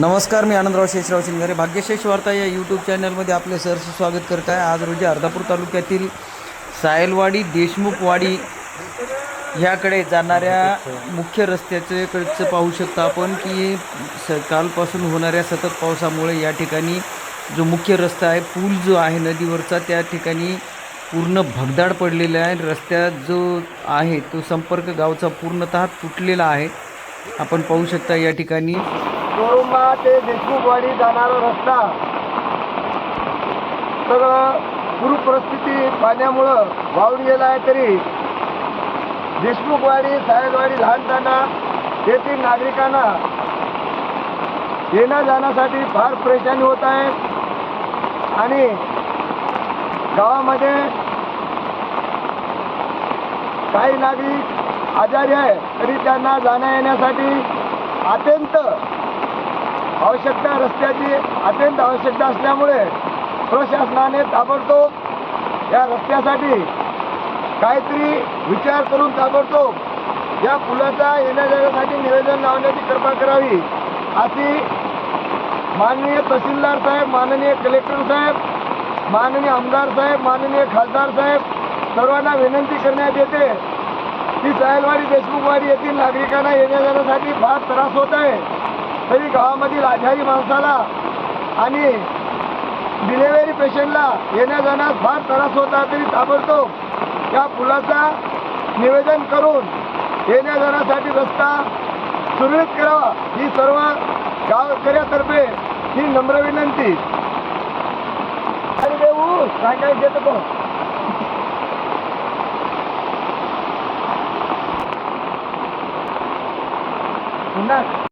नमस्कार मी आनंदराव शेषराव शिंगारे. भाग्यशेष वार्ता या यूट्यूब चॅनलमध्ये आपले सहर्ष स्वागत करत आहे. आज रोजी अर्धापूर तालुक्यातील सायलवाडी देशमुखवाडी ह्याकडे जाणाऱ्या मुख्य रस्त्याचे कडचं पाहू शकता आपण की स कालपासून होणाऱ्या सतत पावसामुळे या ठिकाणी जो मुख्य रस्ता आहे पूल जो आहे नदीवरचा त्या ठिकाणी पूर्ण भगदाड पडलेला आहे. रस्त्यात जो आहे तो संपर्क गावचा पूर्णतः तुटलेला आहे. आपण पाहू शकता या ठिकाणी गोरुंबा ते देशमुखवाडी जाणारा रस्ता. सगळं पूर परिस्थिती पाण्यामुळं वाहून गेला आहे तरी देशमुखवाडी साहेबवाडी लहानताना येथील नागरिकांना येण्या जाण्यासाठी फार परेशानी होत आहे आणि गावामध्ये काही नागरिक आजारी आहे तरी त्यांना जाण्या येण्यासाठी अत्यंत आवश्यकता रस्त्याची अत्यंत आवश्यकता असल्यामुळे प्रशासनाने ताबडतोब या रस्त्यासाठी काहीतरी विचार करून ताबडतोब या पुलाचा येण्या जाण्यासाठी निवेदन लावण्याची कृपा करावी अशी माननीय तहसीलदार साहेब माननीय कलेक्टर साहेब माननीय आमदार साहेब माननीय खासदार साहेब सर्वांना विनंती करण्यात येते की जायलवाडी देशमुखवाडी येथील नागरिकांना येण्या जाण्यासाठी फार त्रास होत आहे. तरी गावामधील आजारी माणसाला आणि डिलेवरी पेशंटला येण्या जाण्यास फार त्रास होता तरी ताबडतोब या पुलाचा निवेदन करून येण्या जाण्यासाठी रस्ता सुरळीत करावा ही सर्व गावकऱ्यातर्फे ही नम्र विनंती. अरे देऊ काय काय घेतो तो? पुन्हा